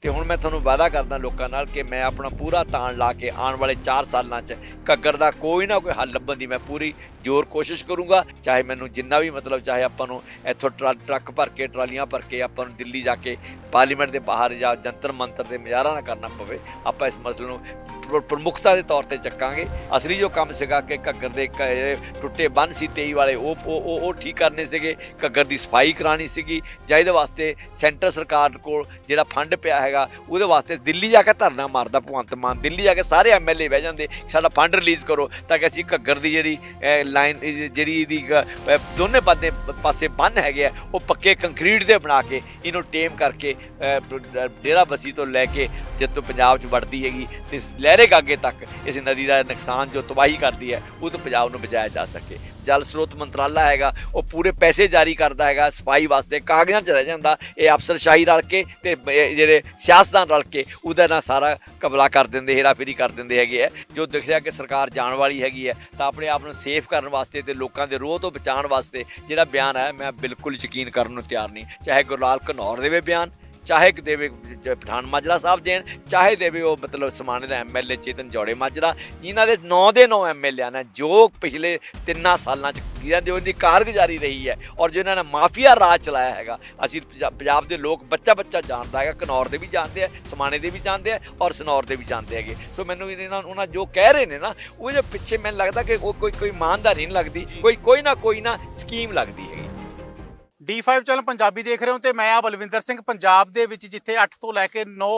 ਤੇ ਹੁਣ ਮੈਂ ਤੁਹਾਨੂੰ ਵਾਅਦਾ ਕਰਦਾ ਲੋਕਾਂ ਨਾਲ ਕਿ ਮੈਂ ਆਪਣਾ ਪੂਰਾ ਤਾਣ ਲਾ ਕੇ ਆਉਣ ਵਾਲੇ 4 ਸਾਲਾਂ 'ਚ ਘੱਗਰ ਦਾ ਕੋਈ ਨਾ ਕੋਈ ਹੱਲ ਲੱਭਣ ਦੀ ਮੈਂ ਪੂਰੀ ਜ਼ੋਰ ਕੋਸ਼ਿਸ਼ ਕਰੂੰਗਾ। ਚਾਹੇ ਮੈਨੂੰ ਜਿੰਨਾ ਵੀ ਮਤਲਬ ਚਾਹੇ ਆਪਾਂ ਨੂੰ ਇੱਥੋਂ ਟਰੱਕ ਟਰੱਕ ਭਰ ਕੇ, ਟਰਾਲੀਆਂ ਭਰ ਕੇ ਆਪਾਂ ਨੂੰ ਦਿੱਲੀ ਜਾ ਕੇ ਪਾਰਲੀਮੈਂਟ ਦੇ ਬਾਹਰ ਜਾਂ ਜੰਤਰ ਮੰਤਰ ਦੇ ਮੁਜ਼ਾਹਰਾ ਨਾ ਕਰਨਾ ਪਵੇ, ਆਪਾਂ ਇਸ ਮਸਲੇ ਨੂੰ ਪ੍ਰ- ਪ੍ਰਮੁੱਖਤਾ ਦੇ ਤੌਰ ਤੇ ਚੱਕਾਂਗੇ। ਅਸਲੀ ਜੋ ਕੰਮ ਸੀਗਾ ਕਿ ਘੱਗਰ ਦੇ ਕ- ਟੁੱਟੇ ਬੰਨ ਸੀ 23 ਵਾਲੇ ਉਹ ਉਹ, ਉਹ- ਠੀਕ ਕਰਨੇ ਸੀਗੇ, ਘੱਗਰ ਦੀ ਸਫ਼ਾਈ ਕਰਾਣੀ ਸੀਗੀ। ਜਾਂ ਇਹਦੇ ਵਾਸਤੇ ਸੈਂਟਰ ਸਰਕਾਰ ਕੋਲ ਜਿਹੜਾ ਫੰਡ ਪਿਆ ਹੈਗਾ ਉਹਦੇ ਵਾਸਤੇ ਦਿੱਲੀ ਜਾ ਕੇ ਧਰਨਾ ਮਾਰਦਾ ਭਗਵੰਤ ਮਾਨ ਦਿੱਲੀ ਜਾ ਕੇ ਸਾਰੇ ਐਮਐਲਏ ਬਹਿ ਜਾਂਦੇ ਸਾਡਾ ਫੰਡ ਰਿਲੀਜ਼ ਕਰੋ ਤਾਂ ਕਿ ਅਸੀਂ ਘੱਗਰ ਦੀ ਜਿਹੜੀ ਲਾਈਨ ਜਿਹੜੀ ਇਹਦੀ ਦੋਨੇ ਪਾਸੇ ਪਾਸੇ ਬੰਨ ਹੈਗੇ ਆ ਉਹ ਪੱਕੇ ਕੰਕਰੀਟ ਦੇ ਬਣਾ ਕੇ ਇਹਨੂੰ ਟੇਮ ਕਰਕੇ ਅਹ, ਡੇਰਾ ਬਸੀ ਤੋਂ ਲੈ ਕੇ ਜਦੋਂ ਪੰਜਾਬ 'ਚ ਵੜਦੀ ਹੈਗੀ ਤੇ ਲਹਿਰੇ ਗਾਗੇ ਤੱਕ ਇਸ ਨਦੀ ਦਾ ਨੁਕਸਾਨ ਜੋ ਤਬਾਹੀ ਕਰਦੀ ਹੈ ਉਹ ਤੋਂ ਪੰਜਾਬ ਨੂੰ ਬਚਾਇਆ ਜਾ ਸਕੇ। ਜਲ ਸਰੋਤ ਮੰਤਰਾਲਾ ਹੈਗਾ, ਉਹ ਪੂਰੇ ਪੈਸੇ ਜਾਰੀ ਕਰਦਾ ਹੈਗਾ ਸਫ਼ਾਈ ਵਾਸਤੇ, ਕਾਗਜ਼ਾਂ 'ਚ ਰਹਿ ਜਾਂਦਾ, ਇਹ ਅਫਸਰਸ਼ਾਹੀ ਰਲ ਕੇ ਤੇ ਜਿਹੜੇ ਸਿਆਸਤਦਾਨ ਰਲ ਕੇ, ਉਹਦਾ ਨਾਲ ਸਾਰਾ ਕਬਲਾ ਕਰ ਦਿੰਦੇ, ਹੇਰਾਫੇਰੀ ਕਰ ਦਿੰਦੇ ਹੈਗੇ ਆ। ਜੋ ਦਿਖ ਰਿਹਾ ਕਿ ਸਰਕਾਰ ਜਾਣ ਵਾਲੀ ਹੈਗੀ ਹੈ ਤਾਂ ਆਪਣੇ ਆਪ ਨੂੰ ਸੇਫ ਕਰਨ ਵਾਸਤੇ ਤੇ ਲੋਕਾਂ ਦੇ ਰੋਹ ਤੋਂ ਬਚਾਉਣ ਵਾਸਤੇ ਜਿਹੜਾ ਬਿਆਨ ਹੈ ਮੈਂ ਬਿਲਕੁਲ ਯਕੀਨ ਕਰਨ ਨੂੰ ਤਿਆਰ ਨਹੀਂ। ਚਾਹੇ ਗੁਰਲਾਲ ਘਨੌਰ ਦੇਵੇ ਬਿਆਨ ਚਾਹੇ ਦੇਵੇ ਪਠਾਨ ਮਾਜਰਾ ਸਾਹਿਬ ਦੇਣ, ਚਾਹੇ ਦੇਵੇ ਉਹ ਮਤਲਬ ਸਮਾਣੇ ਦਾ ਐਮਐਲਏ ਚੇਤਨ ਜੋੜੇ ਮਾਜਰਾ। ਇਹਨਾਂ ਦੇ 9 ਦੇ 9 ਐਮਐਲਏ ਨੇ ਜੋ ਪਿਛਲੇ ਤਿੰਨਾਂ ਸਾਲਾਂ ਚ ਜਿਹਨਾਂ ਦੀ ਉਹਦੀ ਕਾਰਗੁਜ਼ਾਰੀ ਰਹੀ ਹੈ ਔਰ ਜੋ ਇਹਨਾਂ ਨੇ ਮਾਫੀਆ ਰਾਜ ਚਲਾਇਆ ਹੈਗਾ। ਅਸੀਂ ਪੰਜਾ- ਪੰਜਾਬ ਦੇ ਲੋਕ ਬੱਚਾ ਬੱਚਾ ਜਾਣਦਾ ਹੈਗਾ, ਕਨੌਰ ਦੇ ਵੀ ਜਾਣਦੇ ਆ, ਸਮਾਣੇ ਦੇ ਵੀ ਜਾਣਦੇ ਆ ਔਰ ਸਨੌਰ ਦੇ ਵੀ ਜਾਣਦੇ ਹੈਗੇ। ਸੋ ਮੈਨੂੰ ਇਹਨਾਂ ਉਹਨਾਂ ਜੋ ਕਹਿ ਰਹੇ ਨੇ ਨਾ ਉਹਦੇ ਪਿੱਛੇ ਮੈਨੂੰ ਲੱਗਦਾ ਕਿ ਉਹ ਕੋਈ ਕੋਈ ਇਮਾਨਦਾਰੀ ਨਹੀਂ ਲੱਗਦੀ, ਕੋਈ ਕੋਈ ਨਾ ਕੋਈ ਨਾ ਸਕੀਮ ਲੱਗਦੀ ਹੈਗੀ। D5 ਚੈਨਲ ਪੰਜਾਬੀ ਦੇਖ ਰਹੇ ਹੋ ਤੇ ਮੈਂ ਆ ਬਲਵਿੰਦਰ ਸਿੰਘ, ਪੰਜਾਬ ਦੇ ਵਿੱਚ ਜਿੱਥੇ 8 ਤੋਂ ਲੈ ਕੇ 9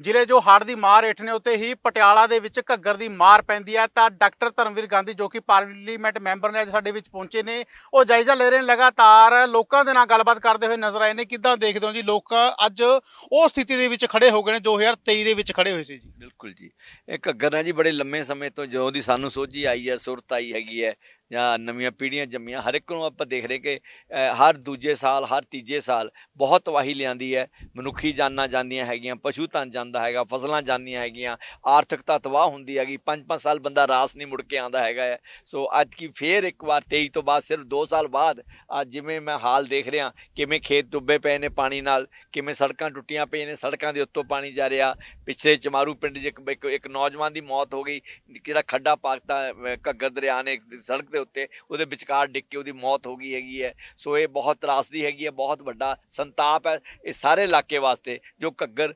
ਜ਼ਿਲ੍ਹੇ ਜੋ ਹੜ੍ਹ ਦੀ ਮਾਰ ਹੇਠ ਨੇ ਉੱਤੇ ਹੀ ਪਟਿਆਲਾ ਦੇ ਵਿੱਚ ਘੱਗਰ ਦੀ ਮਾਰ ਪੈਂਦੀ ਹੈ ਤਾਂ ਡਾਕਟਰ ਧਰਮਵੀਰ ਗਾਂਧੀ ਜੋ ਕਿ ਪਾਰਲੀਮੈਂਟ ਮੈਂਬਰ ਨੇ ਅੱਜ ਸਾਡੇ ਵਿੱਚ ਪਹੁੰਚੇ ਨੇ। ਉਹ ਜਾਇਜ਼ਾ ਲੈ ਰਹੇ ਨੇ ਲਗਾਤਾਰ। ਲੋਕਾਂ ਦੇ ਨਾਲ ਗੱਲਬਾਤ ਕਰਦੇ ਹੋਏ ਨਜ਼ਰ ਆਏ ਨੇ। ਕਿੱਦਾਂ ਦੇਖਦੇ ਹੋ ਜੀ? ਲੋਕ ਅੱਜ ਉਹ ਸਥਿਤੀ ਦੇ ਵਿੱਚ ਖੜੇ ਹੋ ਗਏ ਨੇ 2023 ਦੇ ਵਿੱਚ ਖੜੇ ਹੋਏ ਸੀ ਜੀ। ਬਿਲਕੁਲ ਜੀ। ਇਹ ਘੱਗਰ ਹੈ ਜੀ, ਬੜੇ ਲੰਮੇ ਸਮੇਂ ਤੋਂ ਜਦੋਂ ਦੀ ਸਾਨੂੰ ਸੋਝੀ ਆਈ ਹੈ, ਸੁਰਤ ਆਈ ਹੈਗੀ ਹੈ ਜਾਂ ਨਵੀਆਂ ਪੀੜ੍ਹੀਆਂ ਜੰਮੀਆਂ, ਹਰ ਇੱਕ ਨੂੰ ਆਪਾਂ ਦੇਖ ਰਹੇ ਕਿ ਹਰ ਦੂਜੇ ਸਾਲ, ਹਰ ਤੀਜੇ ਸਾਲ ਬਹੁਤ ਤਬਾਹੀ ਲਿਆਂਦੀ ਹੈ। ਮਨੁੱਖੀ ਜਾਨਾਂ ਜਾਂਦੀਆਂ ਹੈਗੀਆਂ, ਪਸ਼ੂ ਧਨ ਜਾਂਦਾ ਹੈਗਾ, ਫਸਲਾਂ ਜਾਂਦੀਆਂ ਹੈਗੀਆਂ, ਆਰਥਿਕਤਾ ਤਬਾਹ ਹੁੰਦੀ ਹੈਗੀ 5-5 ਸਾਲ ਬੰਦਾ ਰਾਸ ਨਹੀਂ ਮੁੜ ਕੇ ਆਂਦਾ ਹੈਗਾ ਹੈ। ਸੋ ਅੱਜ ਕੀ ਫੇਰ ਇੱਕ ਵਾਰ 23 ਤੋਂ ਬਾਅਦ ਸਿਰਫ 2 ਸਾਲ ਬਾਅਦ, ਅੱਜ ਜਿਵੇਂ ਮੈਂ ਹਾਲ ਦੇਖ ਰਿਹਾ, ਕਿਵੇਂ ਖੇਤ ਡੁੱਬੇ ਪਏ ਨੇ ਪਾਣੀ ਨਾਲ, ਕਿਵੇਂ ਸੜਕਾਂ ਟੁੱਟੀਆਂ ਪਈਆਂ ਨੇ, ਸੜਕਾਂ ਦੇ ਉੱਤੋਂ ਪਾਣੀ ਜਾ ਰਿਹਾ, ਪਿਛਲੇ ਚਮਾਰੂ ਪਿੰਡ 'ਚ ਇੱਕ ਇੱਕ- ਨੌਜਵਾਨ ਦੀ ਮੌਤ ਹੋ ਗਈ, ਜਿਹੜਾ ਖੱਡਾ ਪਾਕਤਾ ਘੱਗਰ ਦਰਿਆ ਨੇ, ਸੜਕ ਦੇ ਉੱਤੇ ਉਹਦੇ ਵਿਚਕਾਰ ਡਿੱਗ ਕੇ ਉਹਦੀ ਮੌਤ ਹੋ ਗਈ ਹੈਗੀ ਹੈ। ਸੋ ਇਹ ਬਹੁਤ ਤਰਾਸਦੀ ਹੈਗੀ ਹੈ, ਬਹੁਤ ਵੱਡਾ ਸੰਤਾਪ ਹੈ ਇਹ ਸਾਰੇ ਇਲਾਕੇ ਵਾਸਤੇ ਜੋ ਘੱਗਰ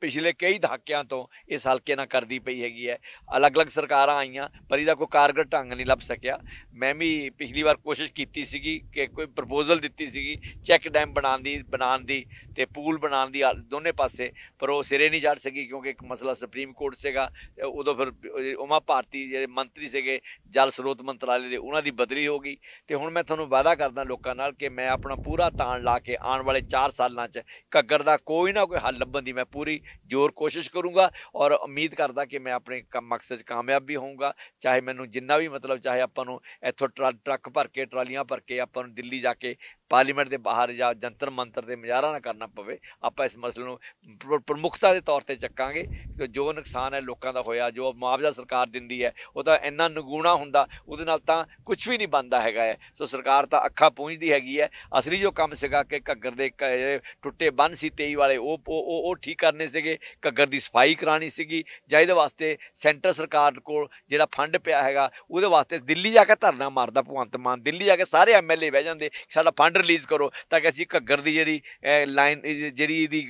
ਪਿਛਲੇ ਕਈ ਦਹਾਕਿਆਂ ਤੋਂ ਇਸ ਹਲਕੇ ਨਾਲ ਕਰਦੀ ਪਈ ਹੈਗੀ ਹੈ। ਅਲੱਗ-ਅਲੱਗ ਸਰਕਾਰਾਂ ਆਈਆਂ, ਪਰ ਇਹਦਾ ਕੋਈ ਕਾਰਗਰ ਢੰਗ ਨਹੀਂ ਲੱਭ ਸਕਿਆ। ਮੈਂ ਵੀ ਪਿਛਲੀ ਵਾਰ ਕੋਸ਼ਿਸ਼ ਕੀਤੀ ਸੀਗੀ ਕਿ ਕੋਈ ਪ੍ਰਪੋਜ਼ਲ ਦਿੱਤੀ ਸੀਗੀ ਚੈੱਕ ਡੈਮ ਬਣਾਉਣ ਦੀ ਬਣਾਉਣ ਦੀ ਤੇ ਪੂਲ ਬਣਾਉਣ ਦੀ ਆ- ਦੋਨੇ ਪਾਸੇ, ਪਰ ਉਹ ਸਿਰੇ ਨਹੀਂ ਚੜ ਸਕੀ ਕਿਉਂਕਿ ਇੱਕ ਮਸਲਾ ਸੁਪਰੀਮ ਕੋਰਟ ਸੀਗਾ ਉਦੋਂ ਫਿਰ ਉਮਾ ਭਾਰਤੀ ਜਿਹੜੇ ਮੰਤਰੀ ਸੀਗੇ, ਜਲ ਸਰੋਤ ਮੰਤਰਾਲੇ ਦੇ, ਉਹਨਾਂ ਦੀ ਬਦਲੀ ਹੋ ਗਈ। ਤੇ ਹੁਣ ਮੈਂ ਤੁਹਾਨੂੰ ਵਾਅਦਾ ਕਰਦਾ ਲੋਕਾਂ ਨਾਲ ਕਿ ਮੈਂ ਆਪਣਾ ਪੂਰਾ ਤਾਣ ਲਾ ਕੇ ਆਉਣ ਵਾਲੇ 4 ਸਾਲਾਂ 'ਚ ਘੱਗਰ ਦਾ ਕੋਈ ਨਾ ਕੋਈ ਹੱਲ ਲੱਭਣ ਦੀ ਮੈਂ ਪੂਰੀ ਜ਼ੋਰ ਕੋਸ਼ਿਸ਼ ਕਰੂੰਗਾ ਔਰ ਉਮੀਦ ਕਰਦਾ ਕਿ ਮੈਂ ਆਪਣੇ ਕੰਮ ਮਕਸਦ 'ਚ ਕਾਮਯਾਬ ਵੀ ਹੋਊਂਗਾ। ਚਾਹੇ ਮੈਨੂੰ ਜਿੰਨਾ ਵੀ ਮਤਲਬ ਚਾਹੇ ਆਪਾਂ ਨੂੰ ਇੱਥੋਂ ਟਰੱਕ ਟਰੱਕ ਭਰ ਕੇ, ਟਰਾਲੀਆਂ ਭਰ ਕੇ ਆਪਾਂ ਨੂੰ ਦਿੱਲੀ ਜਾ ਕੇ ਪਾਰਲੀਮੈਂਟ ਦੇ ਬਾਹਰ ਜਾਂ ਜੰਤਰ ਮੰਤਰ ਦੇ ਮੁਜ਼ਾਹਰਾ ਨਾ ਕਰਨਾ ਪਵੇ, ਆਪਾਂ ਇਸ ਮਸਲੇ ਨੂੰ ਪ੍ਰ- ਪ੍ਰਮੁੱਖਤਾ ਦੇ ਤੌਰ ਤੇ ਚੱਕਾਂਗੇ ਕਿ ਜੋ ਨੁਕਸਾਨ ਹੈ ਲੋਕਾਂ ਦਾ ਹੋਇਆ, ਜੋ ਮੁਆਵਜ਼ਾ ਸਰਕਾਰ ਦਿੰਦੀ ਹੈ, ਉਹ ਤਾਂ ਇੰਨਾ ਨਗੂਣਾ ਹੁੰਦਾ, ਉਹਦੇ ਨਾਲ ਤਾਂ ਕੁਝ ਵੀ ਨਹੀਂ ਬਣਦਾ ਹੈਗਾ ਹੈ। ਸੋ ਸਰਕਾਰ ਤਾਂ ਅੱਖਾਂ ਪੂੰਝਦੀ ਹੈਗੀ ਹੈ। ਅਸਲੀ ਜੋ ਕੰਮ ਸੀਗਾ ਕਿ ਘੱਗਰ ਦੇ ਕ- ਟੁੱਟੇ ਬੰਨ ਸੀ 23 ਵਾਲੇ, ਉਹ, ਉਹ- ਉਹ ਠੀਕ ਕਰਨੇ ਸੀਗੇ, ਘੱਗਰ ਦੀ ਸਫ਼ਾਈ ਕਰਾਣੀ ਸੀਗੀ, ਜਾਂ ਇਹਦੇ ਵਾਸਤੇ ਸੈਂਟਰ ਸਰਕਾਰ ਕੋਲ ਜਿਹੜਾ ਫੰਡ ਪਿਆ ਹੈਗਾ, ਉਹਦੇ ਵਾਸਤੇ ਦਿੱਲੀ ਜਾ ਕੇ ਧਰਨਾ ਮਾਰਦਾ ਭਗਵੰਤ ਮਾਨ, ਦਿੱਲੀ ਜਾ ਕੇ ਸਾਰੇ ਐਮਐਲਏ ਬਹਿ ਜਾਂਦੇ, ਸਾਡਾ ਫੰਡ ਰਿਲੀਜ਼ ਕਰੋ ਤਾਂ ਕਿ ਅਸੀਂ ਘੱਗਰ ਦੀ ਜਿਹੜੀ ਲਾਈਨ ਜਿਹੜੀ ਇਹਦੀ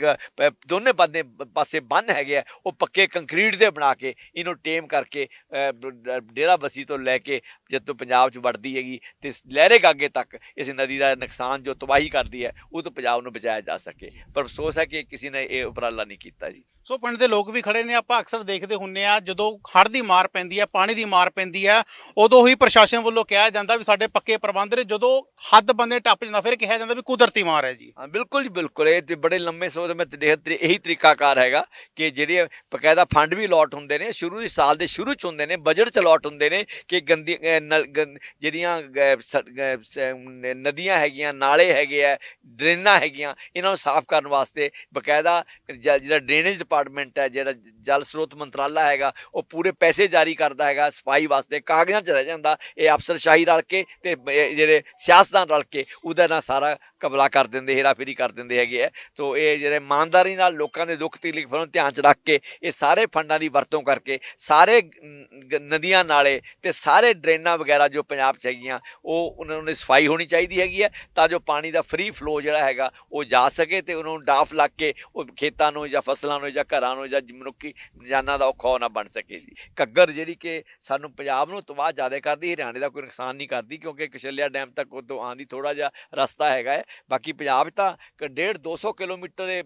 ਦੋਨੇ ਪਾਸੇ ਪਾਸੇ ਬੰਨ ਹੈਗੇ ਆ ਉਹ ਪੱਕੇ ਕੰਕਰੀਟ ਦੇ ਬਣਾ ਕੇ ਇਹਨੂੰ ਟੇਮ ਕਰਕੇ ਅਹ, ਡੇਰਾ ਬਸੀ ਤੋਂ ਲੈ ਕੇ ਜਦੋਂ ਪੰਜਾਬ 'ਚ ਵੜਦੀ ਹੈਗੀ ਤੇ ਲਹਿਰੇ ਗਾਗੇ ਤੱਕ ਇਸ ਨਦੀ ਦਾ ਨੁਕਸਾਨ ਜੋ ਤਬਾਹੀ ਕਰਦੀ ਹੈ ਉਹ ਤੋਂ ਪੰਜਾਬ ਨੂੰ ਬਚਾਇਆ ਜਾ ਸਕੇ। ਪਰ ਅਫਸੋਸ ਹੈ ਕਿ ਕਿਸੇ ਨੇ ਇਹ ਉਪਰਾਲਾ ਨਹੀਂ ਕੀਤਾ ਜੀ। ਸੋ ਪਿੰਡ ਦੇ ਲੋਕ ਵੀ ਖੜੇ ਨੇ ਆਪਾਂ ਅਕਸਰ ਦੇਖਦੇ ਹੁੰਨੇ ਆ ਜਦੋਂ ਹੜ੍ਹ ਦੀ ਮਾਰ ਪੈਂਦੀ ਹੈ ਪਾਣੀ ਦੀ ਮਾਰ ਪੈਂਦੀ ਹੈ ਉਦੋਂ ਹੀ ਪ੍ਰਸ਼ਾਸਨ ਵੱਲੋਂ ਕਿਹਾ ਜਾਂਦਾ ਵੀ ਸਾਡੇ ਪੱਕੇ ਪ੍ਰਬੰਧ ਨੇ ਜਦੋਂ ਹੱਦ ਬੰਦੇ ਟੱਪ ਜਾਂਦਾ ਫਿਰ ਕਿਹਾ ਜਾਂਦਾ ਵੀ ਕੁਦਰਤੀ ਮਾਰ ਹੈ ਜੀ। ਹਾਂ ਬਿਲਕੁਲ ਜੀ ਬਿਲਕੁਲ। ਇਹ ਤੇ ਬੜੇ ਲੰਮੇ ਸਮੇਂ ਤੋਂ ਮੈਂ ਦੇਖ ਤਰੀ- ਇਹੀ ਤਰੀਕਾਕਾਰ ਹੈਗਾ ਕਿ ਜਿਹੜੇ ਬਕਾਇਦਾ ਫੰਡ ਵੀ ਅਲਾਟ ਹੁੰਦੇ ਨੇ ਸ਼ੁਰੂ ਦੀ ਸਾਲ ਦੇ ਸ਼ੁਰੂ ਚ ਹੁੰਦੇ ਨੇ ਬਜਟ ਚ ਅਲਾਟ ਹੁੰਦੇ ਨੇ ਕਿ ਗੰਦੀ ਅਹ, ਗੰ- ਜਿਹੜੀਆਂ ਨਦੀਆਂ ਹੈਗੀਆਂ ਨਾਲੇ ਹੈਗੇ ਆ ਡਰੇਨਾਂ ਹੈਗੀਆਂ ਇਹਨਾਂ ਨੂੰ ਸਾਫ਼ ਕਰਨ ਵਾਸਤੇ ਬਕਾਇਦਾ ਜ- ਜਿਹੜਾ ਡਰੇਨੇਜ ਡਿਪਾਰਟਮੈਂਟ ਹੈ, ਜਿਹੜਾ ਜਲ ਸਰੋਤ ਮੰਤਰਾਲਾ ਹੈਗਾ, ਉਹ ਪੂਰੇ ਪੈਸੇ ਜਾਰੀ ਕਰਦਾ ਹੈਗਾ ਸਫ਼ਾਈ ਵਾਸਤੇ, ਕਾਗਜ਼ਾਂ 'ਚ ਰਹਿ ਜਾਂਦਾ, ਇਹ ਅਫਸਰਸ਼ਾਹੀ ਰਲ ਕੇ ਤੇ ਜਿਹੜੇ ਸਿਆਸਤਦਾਨ ਰਲ ਕੇ ਉਹਦਾ ਨਾਲ ਸਾਰਾ ਕਬਲਾ ਕਰ ਦਿੰਦੇ, ਹੇਰਾਫੇਰੀ ਕਰ ਦਿੰਦੇ ਹੈਗੇ ਆ। ਤੋ ਇਹ ਜਿਹੜੇ ਇਮਾਨਦਾਰੀ ਨਾਲ ਲੋਕਾਂ ਦੇ ਦੁੱਖ ਤਕਲੀਫ ਨੂੰ ਧਿਆਨ 'ਚ ਰੱਖ ਕੇ, ਇਹ ਸਾਰੇ ਫੰਡਾਂ ਦੀ ਵਰਤੋਂ ਕਰਕੇ, ਸਾਰੇ ਨਦੀਆਂ ਨਾਲੇ ਤੇ ਸਾਰੇ ਡਰੇਨਾਂ ਵਗੈਰਾ ਜੋ ਪੰਜਾਬ 'ਚ ਹੈਗੀਆਂ, ਉਹ ਉਹਨਾਂ ਨੂੰ ਸਫ਼ਾਈ ਹੋਣੀ ਚਾਹੀਦੀ ਹੈਗੀ ਹੈ, ਤਾਂ ਜੋ ਪਾਣੀ ਦਾ ਫ੍ਰੀ ਫਲੋ ਜਿਹੜਾ ਹੈਗਾ, ਉਹ ਜਾ ਸਕੇ ਤੇ ਉਹਨਾਂ ਨੂੰ ਡਾਫ ਲੱਗ ਕੇ ਉਹ ਖੇਤਾਂ ਨੂੰ ਜਾਂ ਫਸਲਾਂ ਨੂੰ ਜਾਂ ਘਰਾਂ ਨੂੰ ਜਾਂ ਮਨੁੱਖੀ ਜਾਨਾਂ ਦਾ ਔਖਾ ਨਾ ਬਣ ਸਕੇ ਜੀ। ਘੱਗਰ ਜਿਹੜੀ ਕਿ ਸਾਨੂੰ ਪੰਜਾਬ ਨੂੰ ਤਬਾਹ ਜ਼ਿਆਦਾ ਕਰਦੀ ਹਰਿਆਣੇ ਦਾ ਕੋਈ ਨੁਕਸਾਨ ਨਹੀਂ ਕਰਦੀ ਕਿਉਂਕਿ ਕਸ਼ਲਿਆ ਡੈਮ ਤੱਕ ਉਦੋਂ ਆਉਣ ਦੀ ਥੋੜਾ ਜਿਹਾ ਰਸਤਾ ਹੈਗਾ ਹੈ। ਬਾਕੀ ਪੰਜਾਬ ਤਾਂ ਕ- ਡੇਢ 200 ਕਿਲੋਮੀਟਰ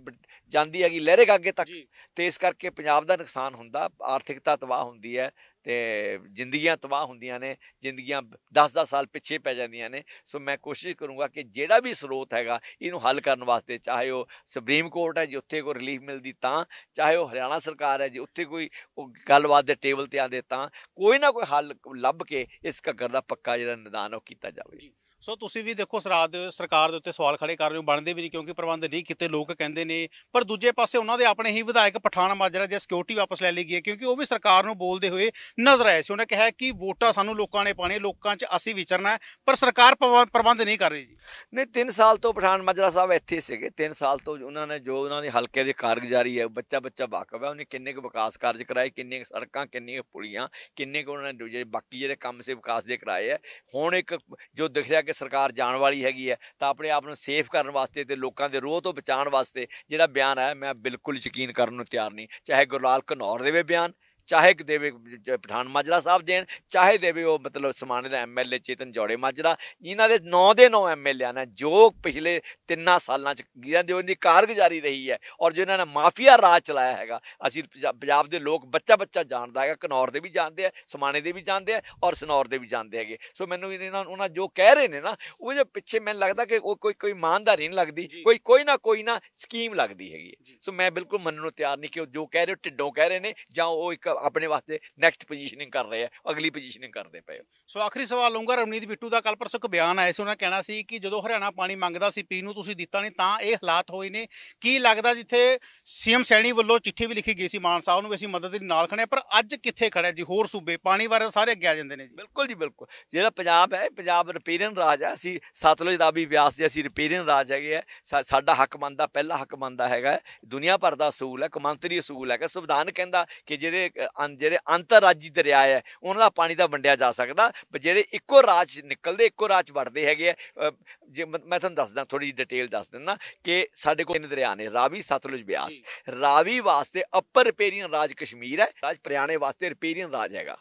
ਜਾਂਦੀ ਹੈਗੀ ਲਹਿਰੇ ਗਾਗੇ ਤੱਕ ਜੀ। ਤੇ ਇਸ ਕਰਕੇ ਪੰਜਾਬ ਦਾ ਨੁਕਸਾਨ ਹੁੰਦਾ ਆਰਥਿਕਤਾ ਤਬਾਹ ਹੁੰਦੀ ਹੈ। ਤੇ ਜ਼ਿੰਦਗੀਆਂ ਤਬਾਹ ਹੁੰਦੀਆਂ ਨੇ, ਜ਼ਿੰਦਗੀਆਂ 10-10 ਸਾਲ ਪਿੱਛੇ ਪੈ ਜਾਂਦੀਆਂ ਨੇ, ਸੋ ਮੈਂ ਕੋਸ਼ਿਸ਼ ਕਰੂੰਗਾ ਕਿ ਜਿਹੜਾ ਵੀ ਸਰੋਤ ਹੈਗਾ, ਇਹਨੂੰ ਹੱਲ ਕਰਨ ਵਾਸਤੇ ਚਾਹੇ ਉਹ ਸੁਪਰੀਮ ਕੋਰਟ ਹੈ ਜੇ, ਉੱਥੇ ਕੋਈ ਰਿਲੀਫ ਮਿਲਦੀ ਤਾਂ, ਚਾਹੇ ਉਹ ਹਰਿਆਣਾ ਸਰਕਾਰ ਹੈ ਜੀ, ਉੱਥੇ ਕੋਈ ਉਹ ਗੱਲਬਾਤ ਦੇ ਟੇਬਲ ਤੇ ਆਂਦੇ ਤਾਂ, ਕੋਈ ਨਾ ਕੋਈ ਹੱਲ ਲੱਭ ਕੇ ਇਸ ਘੱਗਰ ਦਾ ਪੱਕਾ ਜਿਹੜਾ ਨਿਦਾਨ ਉਹ ਕੀਤਾ ਜਾਵੇ। ਸੋ ਤੁਸੀਂ ਵੀ ਦੇਖੋ ਸਰਾਜ ਦੇ, ਸਰਕਾਰ ਦੇ ਉੱਤੇ ਸਵਾਲ ਖੜੇ ਕਰ ਰਹੇ ਹੋ, ਬਣਦੇ ਵੀ ਨਹੀਂ ਕਿਉਂਕਿ ਪ੍ਰਬੰਧ ਨਹੀਂ ਕੀਤੇ, ਲੋਕ ਕਹਿੰਦੇ ਨੇ, ਪਰ ਦੂਜੇ ਪਾਸੇ ਉਹਨਾਂ ਦੇ ਆਪਣੇ ਹੀ ਵਿਧਾਇਕ ਪਠਾਨ ਮਾਜਰਾ ਦੀ ਸਿਕਿਉਰਿਟੀ ਵਾਪਸ ਲੈ ਲਈ ਗਈ ਹੈ ਕਿਉਂਕਿ ਉਹ ਵੀ ਸਰਕਾਰ ਨੂੰ ਬੋਲਦੇ ਹੋਏ ਨਜ਼ਰ ਆਏ ਸੀ। ਉਹਨੇ ਕਿਹਾ ਕਿ ਵੋਟਾਂ ਸਾਨੂੰ ਲੋਕਾਂ ਨੇ ਪਾਣੇ ਲੋਕਾਂ 'ਚ ਅਸੀਂ ਵਿਚਰਨਾ ਪਰ ਸਰਕਾਰ ਪ੍ਰਬੰ- ਪ੍ਰਬੰਧ ਨਹੀਂ ਕਰ ਰਹੀ ਜੀ। ਨਹੀਂ 3 ਸਾਲ ਤੋਂ ਪਠਾਨ ਮਾਜਰਾ ਸਾਹਿਬ ਇੱਥੇ ਸੀਗੇ 3 ਸਾਲ ਤੋਂ ਉਹਨਾਂ ਨੇ ਜੋ ਉਹਨਾਂ ਦੇ ਹਲਕੇ ਦੀ ਕਾਰਗੁਜ਼ਾਰੀ ਹੈ ਬੱਚਾ ਬੱਚਾ ਵਾਕਫ ਹੈ, ਉਹਨੇ ਕਿੰਨੇ ਕੁ ਵਿਕਾਸ ਕਾਰਜ ਕਰਾਏ ਕਿੰਨੀਆਂ ਕੁ ਸੜਕਾਂ, ਕਿੰਨੀਆਂ ਕੁ ਪੁਲੀਆਂ, ਕਿੰਨੇ ਕੁ ਉਹਨਾਂ ਨੇ ਦੂਜੇ, ਬਾਕੀ ਜਿਹੜੇ ਕੰਮ ਸੀ ਵਿਕਾਸ ਦੇ ਕਰਾਏ ਹੈ। ਹੁਣ ਇੱਕ ਜੋ ਦਿਖ ਰਿਹਾ ਕਿ ਸਰਕਾਰ ਜਾਣ ਵਾਲੀ ਹੈਗੀ ਹੈ, ਤਾਂ ਆਪਣੇ ਆਪ ਨੂੰ ਸੇਫ ਕਰਨ ਵਾਸਤੇ ਤੇ ਲੋਕਾਂ ਦੇ ਰੋਹ ਤੋਂ ਬਚਾਉਣ ਵਾਸਤੇ ਜਿਹੜਾ ਬਿਆਨ ਹੈ ਮੈਂ ਬਿਲਕੁਲ ਯਕੀਨ ਕਰਨ ਨੂੰ ਤਿਆਰ ਨਹੀਂ। ਚਾਹੇ ਗੁਰਲਾਲ ਘਨੌਰ ਦੇਵੇ ਬਿਆਨ ਚਾਹੇ ਦੇਵੇ ਜ- ਪਠਾਨ ਮਾਜਰਾ ਸਾਹਿਬ ਦੇਣ ਚਾਹੇ ਦੇਵੇ ਉਹ ਮਤਲਬ ਸਮਾਣੇ ਦਾ ਐਮਐਲਏ ਚੇਤਨ ਜੋੜੇ ਮਾਜਰਾ ਇਹਨਾਂ ਦੇ 9 ਦੇ 9 ਐਮਐਲਏ ਨੇ ਜੋ ਪਿਛਲੇ ਤਿੰਨਾਂ ਸਾਲਾਂ ਚ ਜਿਹਨਾਂ ਦੀ ਉਹਦੀ ਕਾਰਗੁਜ਼ਾਰੀ ਰਹੀ ਹੈ ਔਰ ਜੋ ਇਹਨਾਂ ਨੇ ਮਾਫੀਆ ਰਾਜ ਚਲਾਇਆ ਹੈਗਾ ਅਸੀਂ ਪੰਜਾ- ਪੰਜਾਬ ਦੇ ਲੋਕ ਬੱਚਾ ਬੱਚਾ ਜਾਣਦਾ ਹੈਗਾ ਘਨੌਰ ਦੇ ਵੀ ਜਾਣਦੇ ਆ ਸਮਾਣੇ ਦੇ ਵੀ ਜਾਣਦੇ ਆ ਔਰ ਸਨੌਰ ਦੇ ਵੀ ਜਾਣਦੇ ਹੈਗੇ ਸੋ ਮੈਨੂੰ ਇਹਨਾਂ ਉਹਨਾਂ ਜੋ ਕਹਿ ਰਹੇ ਨੇ ਨਾ ਉਹਦੇ ਪਿੱਛੇ ਮੈਨੂੰ ਲੱਗਦਾ ਕਿ ਉਹ ਕੋਈ ਕੋਈ ਇਮਾਨਦਾਰੀ ਨਹੀਂ ਲੱਗਦੀ ਜੀ। ਕੋਈ ਕੋਈ ਨਾ ਕੋਈ ਨਾ ਸਕੀਮ ਲੱਗਦੀ ਹੈਗੀ ਜੀ। ਸੋ ਮੈਂ ਬਿਲਕੁਲ ਮੰਨਣ ਨੂੰ ਤਿਆਰ ਨਹੀਂ ਕਿ ਉਹ ਜੋ ਕਹਿ ਰਹੇ ਢਿੱਡੋਂ ਕਹਿ ਰਹੇ ਨੇ ਜਾਂ ਉਹ ਇੱਕ ਆਪਣੇ ਵਾਸਤੇ ਨੈਕਸਟ ਪੋਜੀਸ਼ਨਿੰਗ ਕਰ ਰਹੇ ਆ ਅਗਲੀ ਪੋਜੀਸ਼ਨਿੰਗ ਕਰਦੇ ਪਏ। ਸੋ ਆਖਰੀ ਸਵਾਲ ਲਊਂਗਾ ਰਵਨੀਤ ਬਿੱਟੂ ਦਾ ਕੱਲ ਪਰਸੋਂ ਇੱਕ ਬਿਆਨ ਆਇਆ ਸੀ ਉਹਨਾਂ ਕਹਿਣਾ ਸੀ ਕਿ ਜਦੋਂ ਹਰਿਆਣਾ ਪਾਣੀ ਮੰਗਦਾ ਸੀ ਪੀਣ ਨੂੰ ਤੁਸੀਂ ਦਿੱਤਾ ਨਹੀਂ ਤਾਂ ਇਹ ਹਾਲਾਤ ਹੋਏ ਨੇ। ਕੀ ਲੱਗਦਾ ਜਿੱਥੇ ਸੀਐਮ ਸੈਣੀ ਵੱਲੋਂ ਚਿੱਠੀ ਵੀ ਲਿਖੀ ਗਈ ਸੀ ਮਾਨ ਸਾਹਿਬ ਨੂੰ ਵੀ ਅਸੀਂ ਮਦਦ ਦੇ ਨਾਲ ਖੜੇ ਪਰ ਅੱਜ ਕਿੱਥੇ ਖੜਾ ਜੀ? ਹੋਰ ਸੂਬੇ ਪਾਣੀ ਬਾਰੇ ਸਾਰੇ ਅੱਗੇ ਆ ਜਾਂਦੇ ਨੇ ਜੀ। ਬਿਲਕੁਲ ਜੀ ਬਿਲਕੁਲ। ਜਿਹੜਾ ਪੰਜਾਬ ਹੈ ਪੰਜਾਬ ਰਿਪੇਰੀਅਨ ਰਾਜ ਹੈ ਅਸੀਂ ਸਤਲੁਜ ਰਾਵੀ ਬਿਆਸ ਦੇ ਅਸੀਂ ਰਿਪੇਰੀਅਨ ਰਾਜ ਹੈਗੇ ਆ। ਸਾਡਾ ਹੱਕ ਬਣਦਾ ਪਹਿਲਾ ਹੱਕ ਬਣਦਾ ਹੈਗਾ। ਦੁਨੀਆ ਭਰ ਦਾ ਅਸੂਲ ਹੈ ਕੌਮਾਂਤਰੀ ਅਸੂਲ ਹੈਗਾ। ਸੰਵਿਧਾਨ ਕਹਿੰਦਾ ਕਿ ਜਿਹੜੇ ਜਿਹੜੇ ਅੰਤਰਰਾਜੀ ਦਰਿਆ ਹੈ ਉਹਨਾਂ ਦਾ ਪਾਣੀ ਤਾਂ ਵੰਡਿਆ ਜਾ ਸਕਦਾ ਪਰ ਜਿਹੜੇ ਇੱਕੋ ਰਾਜ ਨਿਕਲਦੇ ਇੱਕੋ ਰਾਜ ਵੜਦੇ ਹੈਗੇ ਆ ਜੇ ਮ- ਤੁਹਾਨੂੰ ਦੱਸਦਾ ਥੋੜੀ ਜਿਹੀ ਡਿਟੇਲ ਦੱਸ ਦਿੰਦਾ ਕਿ ਸਾਡੇ ਕੋਲ ਤਿੰਨ ਦਰਿਆ ਨੇ ਰਾਵੀ ਸਤਲੁਜ ਬਿਆਸ। ਰਾਵੀ ਵਾਸਤੇ ਅਪਰ ਰਿਪੇਰੀਅਨ ਰਾਜ ਕਸ਼ਮੀਰ ਹੈ ਰਾਜ ਪਰਿਆਣੇ ਵਾਸਤੇ ਰਿਪੇਰੀਅਨ ਰਾਜ ਹੈਗਾ।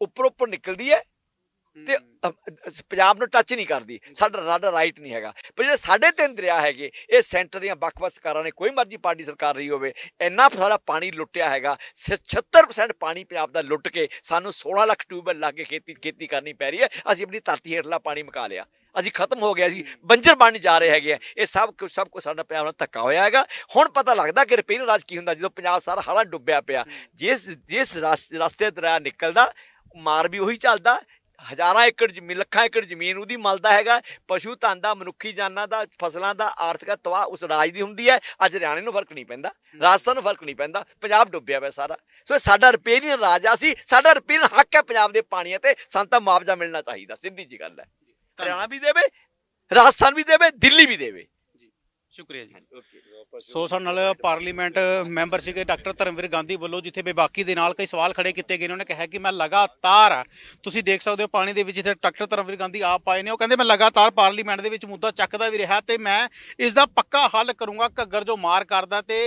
ਉੱਪਰ ਉੱਪਰ ਨਿਕਲਦੀ ਹੈ ਤੇ ਪੰਜਾਬ ਨੂੰ ਟੱਚ ਨਹੀਂ ਕਰਦੀ। ਸਾਡਾ ਸਾਡਾ ਰਾਈਟ ਨਹੀਂ ਹੈਗਾ। ਪਰ ਜਿਹੜੇ ਸਾਡੇ ਤਿੰਨ ਦਰਿਆ ਹੈਗੇ ਇਹ ਸੈਂਟਰ ਦੀਆਂ ਵੱਖ-ਵੱਖ ਸਰਕਾਰਾਂ ਨੇ ਕੋਈ ਮਰਜ਼ੀ ਪਾਰਟੀ ਸਰਕਾਰ ਰਹੀ ਹੋਵੇ ਇੰਨਾ ਸਾਰਾ ਪਾਣੀ ਲੁੱਟਿਆ ਹੈਗਾ। 76% ਪਾਣੀ ਪੰਜਾਬ ਦਾ ਲੁੱਟ ਕੇ ਸਾਨੂੰ 16 ਲੱਖ ਟਿਊਬਵੈੱਲ ਲਾ ਕੇ ਖੇਤੀ ਖੇਤੀ ਕਰਨੀ ਪੈ ਰਹੀ ਹੈ। ਅਸੀਂ ਆਪਣੀ ਧਰਤੀ ਹੇਠਲਾ ਪਾਣੀ ਮੁਕਾ ਲਿਆ। ਅਸੀਂ ਖਤਮ ਹੋ ਗਿਆ ਸੀ ਬੰਜਰ ਬਣ ਜਾ ਰਹੇ ਹੈਗੇ ਆ। ਇਹ ਸਭ ਕੁਝ ਸਭ ਕੁਝ ਸਾਡਾ ਪੰਜਾਬ ਨਾਲ ਧੱਕਾ ਹੋਇਆ ਹੈਗਾ। ਹੁਣ ਪਤਾ ਲੱਗਦਾ ਕਿ ਰਿਪੇਅਰ ਰਾਜ ਕੀ ਹੁੰਦਾ ਜਦੋਂ ਪੰਜਾਬ ਸਾਰਾ ਹਾਲਾ ਡੁੱਬਿਆ ਪਿਆ। ਜਿਸ ਜਿਸ ਰਸ- ਰਸਤੇ ਦਰਿਆ ਨਿਕਲਦਾ ਮਾਰ ਵੀ ਉਹੀ ਚੱਲਦਾ। ਹਜ਼ਾਰਾਂ ਏਕੜ ਜ਼ਮੀਨ ਲੱਖਾਂ ਏਕੜ ਜ਼ਮੀਨ ਉਹਦੀ ਮਲਦਾ ਹੈਗਾ। ਪਸ਼ੂ ਧਨ ਦਾ ਮਨੁੱਖੀ ਜਾਨਾਂ ਦਾ ਫਸਲਾਂ ਦਾ ਆਰਥਿਕ ਤਬਾਹ ਉਸ ਰਾਜ ਦੀ ਹੁੰਦੀ ਹੈ। ਅੱਜ ਹਰਿਆਣੇ ਨੂੰ ਫ਼ਰਕ ਨਹੀਂ ਪੈਂਦਾ ਰਾਜਸਥਾਨ ਨੂੰ ਫ਼ਰਕ ਨਹੀਂ ਪੈਂਦਾ ਪੰਜਾਬ ਡੁੱਬਿਆ ਪਿਆ ਸਾਰਾ। ਸੋ ਇਹ ਸਾਡਾ ਰਿਪੇਰੀਅਨ ਰਾਜ ਸੀ। ਸਾਡਾ ਰਿਪੇਰੀਅਨ ਹੱਕ ਹੈ ਪੰਜਾਬ ਦੇ ਪਾਣੀਆਂ ਤੇ। ਸਾਨੂੰ ਤਾਂ ਮੁਆਵਜ਼ਾ ਮਿਲਣਾ ਚਾਹੀਦਾ ਸਿੱਧੀ ਜੀ ਗੱਲ ਹੈ। ਹਰਿਆਣਾ ਵੀ ਦੇਵੇ ਰਾਜਸਥਾਨ ਵੀ ਦੇਵੇ ਦਿੱਲੀ ਵੀ ਦੇਵੇ। ਸ਼ੁਕਰੀਆ ਜੀ। ਸੋ ਸਾਡੇ ਨਾਲ ਪਾਰਲੀਮੈਂਟ ਮੈਂਬਰ ਸੀਗੇ ਡਾਕਟਰ ਧਰਮਵੀਰ ਗਾਂਧੀ ਵੱਲੋਂ ਜਿੱਥੇ ਬੇਬਾਕੀ ਦੇ ਨਾਲ ਕਈ ਸਵਾਲ ਖੜੇ ਕੀਤੇ ਗਏ ਨੇ ਉਹਨੇ ਕਿਹਾ ਕਿ ਮੈਂ ਲਗਾਤਾਰ ਤੁਸੀਂ ਦੇਖ ਸਕਦੇ ਹੋ ਪਾਣੀ ਦੇ ਵਿੱਚ ਜਿੱਥੇ ਡਾਕਟਰ ਧਰਮਵੀਰ ਗਾਂਧੀ ਆਪ ਆਏ ਨੇ ਉਹ ਕਹਿੰਦੇ ਮੈਂ ਲਗਾਤਾਰ ਪਾਰਲੀਮੈਂਟ ਦੇ ਵਿੱਚ ਮੁੱਦਾ ਚੱਕਦਾ ਵੀ ਰਿਹਾ ਤੇ ਮੈਂ ਇਸ ਦਾ ਪੱਕਾ ਹੱਲ ਕਰੂੰਗਾ ਘੱਗਰ ਜੋ ਮਾਰ ਕਰਦਾ ਤੇ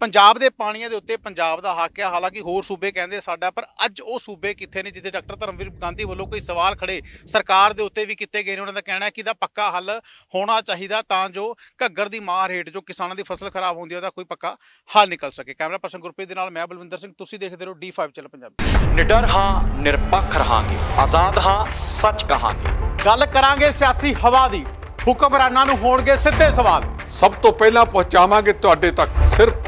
ਪੰਜਾਬ ਦੇ ਪਾਣੀਆਂ ਦੇ ਉੱਤੇ ਪੰਜਾਬ ਦਾ ਹੱਕ ਹੈ। ਹਾਲਾਂਕਿ ਹੋਰ ਸੂਬੇ ਕਹਿੰਦੇ ਸਾਡਾ ਪਰ ਅੱਜ ਉਹ ਸੂਬੇ ਕਿੱਥੇ ਨੇ ਜਿੱਥੇ ਡਾਕਟਰ ਧਰਮਵੀਰ ਗਾਂਧੀ ਵੱਲੋਂ ਕੋਈ ਸਵਾਲ ਖੜੇ ਸਰਕਾਰ ਦੇ ਉੱਤੇ ਵੀ ਕੀਤੇ ਗਏ ਨੇ। ਉਹਨਾਂ ਦਾ ਕਹਿਣਾ ਹੈ ਕਿ ਇਹਦਾ ਪੱਕਾ ਹੱਲ ਹੋਣਾ ਚਾਹੀਦਾ ਤਾਂ ਜੋ ਘੱਗਰ ਦੀ ਮਾਰ ਹੇਠ ਜੋ ਕਿਸਾਨਾਂ ਦੀ ਫਸਲ ਖਰਾਬ ਹੁੰਦੀ ਹੈ ਉਹਦਾ ਕੋਈ ਪੱਕਾ ਹੱਲ ਨਿਕਲ ਸਕੇ। ਕੈਮਰਾ ਪਰਸਨ ਗੁਰਪ੍ਰੀਤ ਦੇ ਨਾਲ ਮੈਂ ਬਲਵਿੰਦਰ ਸਿੰਘ। ਤੁਸੀਂ ਦੇਖਦੇ ਰਹੋ D5 ਚੈਨਲ ਪੰਜਾਬੀ। ਨਿਡਰ ਹਾਂ ਨਿਰਪੱਖ ਰਹਾਂਗੇ। ਆਜ਼ਾਦ ਹਾਂ ਸੱਚ ਕਹਾਂਗੇ। ਗੱਲ ਕਰਾਂਗੇ ਸਿਆਸੀ ਹਵਾ ਦੀ। ਹੁਕਮਰਾਨਾਂ ਨੂੰ ਹੋਣਗੇ ਸਿੱਧੇ ਸਵਾਲ। ਸਭ ਤੋਂ ਪਹਿਲਾਂ ਪਹੁੰਚਾਵਾਂਗੇ ਤੁਹਾਡੇ ਤੱਕ। ਸਿਰਫ